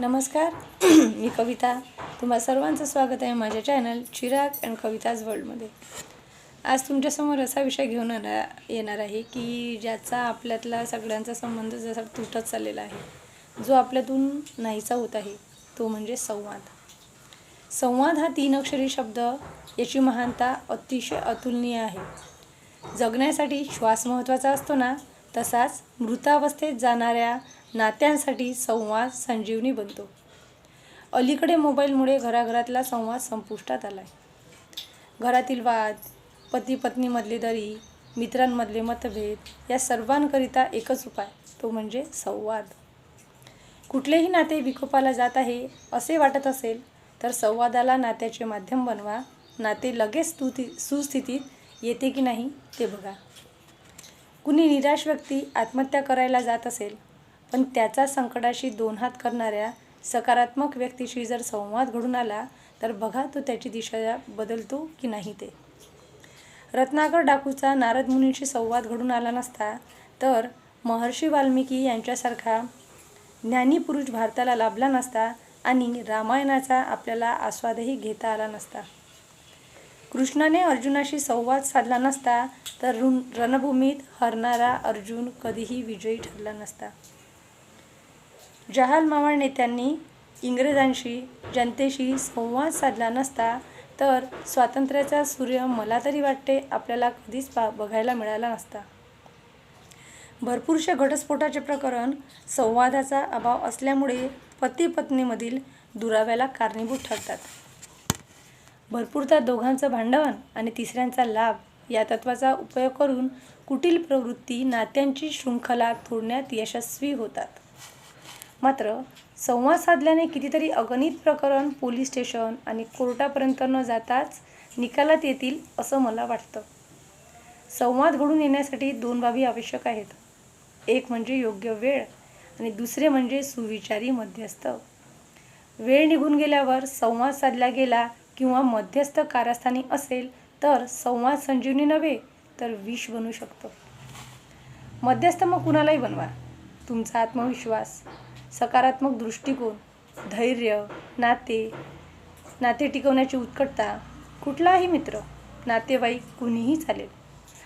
नमस्कार मी कविता. तुम्हा सर्वांचं स्वागत आहे माझ्या चॅनल चिराग अँड कविताज वर्ल्डमध्ये आज तुमच्यासमोर असा विषय घेऊन येणार येणार आहे की ज्याचा आपल्यातला सगळ्यांचा संबंध जसा तुटत चाललेला आहे जो आपल्यातून नाहीसा होत आहे तो म्हणजे संवाद. संवाद हा तीन अक्षरी शब्द याची महानता अतिशय अतुलनीय आहे. जगण्यासाठी श्वास महत्त्वाचा असतो ना तसाच मृतावस्थेत जाणाऱ्या नात्यांसाठी संवाद संजीवनी बनतो. अलीकडे मोबाईलमुळे घराघरातला संवाद संपुष्टात आला आहे घरातील वाद पती पत्नीमधली दरी मित्रांमधले मतभेद या सर्वांकरिता एकच उपाय तो म्हणजे संवाद. कुठलेही नाते विकोपाला जात आहे असे वाटत असेल तर संवादाला नात्याचे माध्यम बनवा. नाते लगेच स्तुती सुस्थितीत येते की नाही ते बघा. कुणी निराश व्यक्ती आत्महत्या करायला जात असेल पण त्याचा संकटाशी दोन हात करणाऱ्या सकारात्मक व्यक्तीशी जर संवाद घडून आला तर बघा तो त्याची दिशा बदलतो की नाही ते. रत्नाकर डाकूचा नारद मुनींशी संवाद घडून आला नसता तर महर्षी वाल्मिकी यांच्यासारखा ज्ञानी पुरुष भारताला लाभला नसता आणि रामायणाचा आपल्याला आस्वादही घेता आला नसता. कृष्णाने अर्जुनाशी संवाद साधला नसता तर ऋण रणभूमीत हरणारा अर्जुन कधीही विजयी ठरला नसता. जहाल मावळ नेत्यांनी इंग्रजांशी जनतेशी संवाद साधला नसता तर स्वातंत्र्याचा सूर्य मला तरी वाटते आपल्याला कधीच पा बघायला मिळाला नसता. भरपूरशा घटस्फोटाचे प्रकरण संवादाचा अभाव असल्यामुळे पती पत्नीमधील दुराव्याला कारणीभूत ठरतात. भरपूरदा दोघांचं भांडवण आणि तिसऱ्यांचा लाभ या तत्वाचा उपयोग करून कुटील प्रवृत्ती नात्यांची शृंखला तोडण्यात यशस्वी होतात. मात्र संवाद साधल्याने कितीतरी अगणित प्रकरण पोलीस स्टेशन आणि कोर्टापर्यंत न जाताच निकालात येतील असं मला वाटतं. संवाद घडून येण्यासाठी दोन बाबी आवश्यक आहेत. एक म्हणजे योग्य वेळ आणि दुसरे म्हणजे सुविचारी मध्यस्थ. वेळ निघून गेल्यावर संवाद साधला गेला किंवा मध्यस्थ कारस्थानी असेल तर संवाद संजीवनी नव्हे तर विष बनू शकतो. मध्यस्थ मग कुणालाही बनवा. तुमचा आत्मविश्वास सकारात्मक दृष्टिकोन धैर्य नाते नाते टिकवण्याची उत्कटता कुठलाही मित्र नातेवाईक कुणीही चालेल.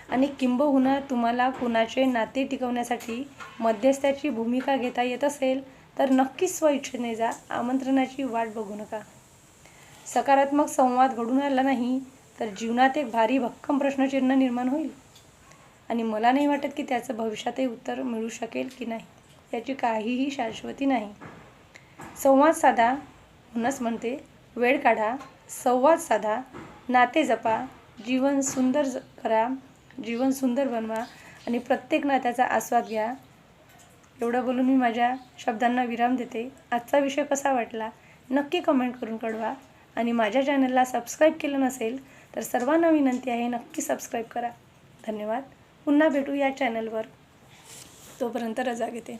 आणि किंबहुना तुम्हाला कुणाचे नाते टिकवण्यासाठी मध्यस्थाची भूमिका घेता येत असेल तर नक्कीच स्वइच्छेने जा. आमंत्रणाची वाट बघू नका. सकारात्मक संवाद घडून आला नाही तर जीवनात एक भारी भक्कम प्रश्नचिन्ह निर्माण होईल. आणि मला नाही वाटत की त्याचं भविष्यातही उत्तर मिळू शकेल की नाही याची काहीही शाश्वती नाही. संवाद साधा म्हणूनच म्हणते वेळ काढा संवाद साधा नाते जपा जीवन सुंदर ज करा जीवन सुंदर बनवा आणि प्रत्येक नात्याचा आस्वाद घ्या. एवढं बोलून मी माझ्या शब्दांना विराम देते. आजचा विषय कसा वाटला नक्की कमेंट करून कळवा. आणि माझ्या चॅनलला सबस्क्राईब केलं नसेल तर सर्वांना विनंती आहे नक्की सबस्क्राईब करा. धन्यवाद. पुन्हा भेटू या चॅनलवर तोपर्यंत रजा घेते.